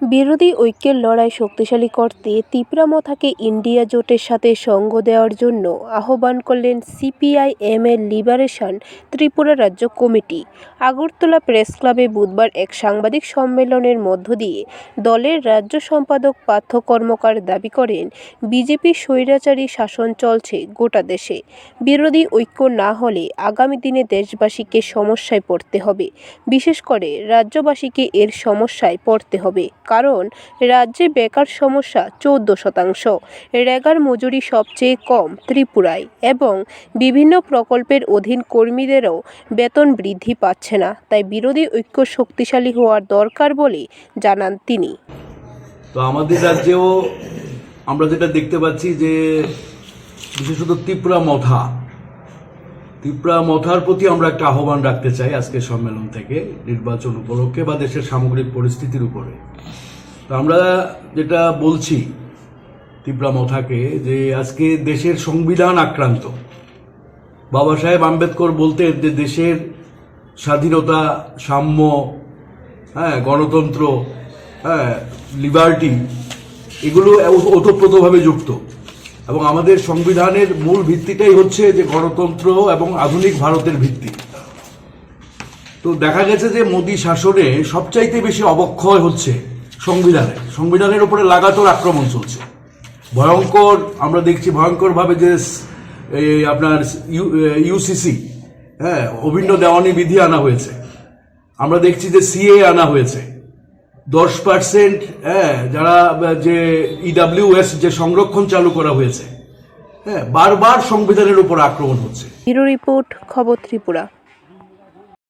বিরোধী ঐক্যের লড়াই শক্তিশালী করতে তিপ্রামথাকে ইন্ডিয়া জোটের সাথে সঙ্গ দেওয়ার জন্য আহ্বান করলেন সিপিআইএম এর লিবারেশন ত্রিপুরা রাজ্য কমিটি। আগরতলা প্রেস ক্লাবে বুধবার এক সাংবাদিক সম্মেলনের মধ্য দিয়ে দলের রাজ্য সম্পাদক, পার্থ কর্মকার দাবি করেন, বিজেপি স্বৈরাচারী শাসন চলছে গোটা দেশে। বিরোধী ঐক্য না হলে আগামী দিনে দেশবাসীকে সমস্যায় পড়তে হবে। বিশেষ করে রাজ্যবাসীকে এর সমস্যায় পড়তে হবে। কারণ রাজ্যে বেকার সমস্যা চৌদ্দ শতাংশ। রেগার মজুরি সবচেয়ে কম ত্রিপুরায় এবং বিভিন্ন প্রকল্পের অধীন কর্মীদেরও বেতন বৃদ্ধি পাচ্ছে না, তাই বিরোধী ঐক্য শক্তিশালী হওয়ার দরকার বলে জানান তিনি। তো আমাদের রাজ্যেও আমরা যেটা দেখতে পাচ্ছি যে, বিশেষত ত্রিপুরা মথা ত্রিপুরা মথার প্রতি আমরা একটা আহ্বান রাখতে চাই আজকে সম্মেলন থেকে, নির্বাচন উপলক্ষে বা দেশের সামগ্রিক পরিস্থিতির উপরে। তো আমরা যেটা বলছি ত্রিপুরা মথাকে, যে আজকে দেশের সংবিধান আক্রান্ত। বাবা সাহেব আম্বেদকর বলতেন যে দেশের স্বাধীনতা, সাম্য হ্যাঁ গণতন্ত্র হ্যাঁ লিবার্টি, এগুলো ওতপ্রোতভাবে যুক্ত। এবং আমাদের সংবিধানের মূল ভিত্তিটাই হচ্ছে যে গণতন্ত্র এবং আধুনিক ভারতের ভিত্তি। তো দেখা গেছে যে মোদী শাসনে সবচাইতে বেশি অবক্ষয় হচ্ছে সংবিধানে। সংবিধানের উপরে লাগাতার আক্রমণ চলছে। ভয়ঙ্কর, আমরা দেখছি ভয়ঙ্করভাবে যে আপনার ইউসিসি হ্যাঁ অভিন্ন দেওয়ানি বিধি আনা হয়েছে। আমরা দেখছি যে সিএ আনা হয়েছে। দশ পার্সেন্ট হ্যাঁ যারা, যে ইডাব্লিউএস যে সংরক্ষণ চালু করা হয়েছে হ্যাঁ বারবার সংবিধানের উপর আক্রমণ হচ্ছে। ব্যুরো রিপোর্ট, খবর ত্রিপুরা।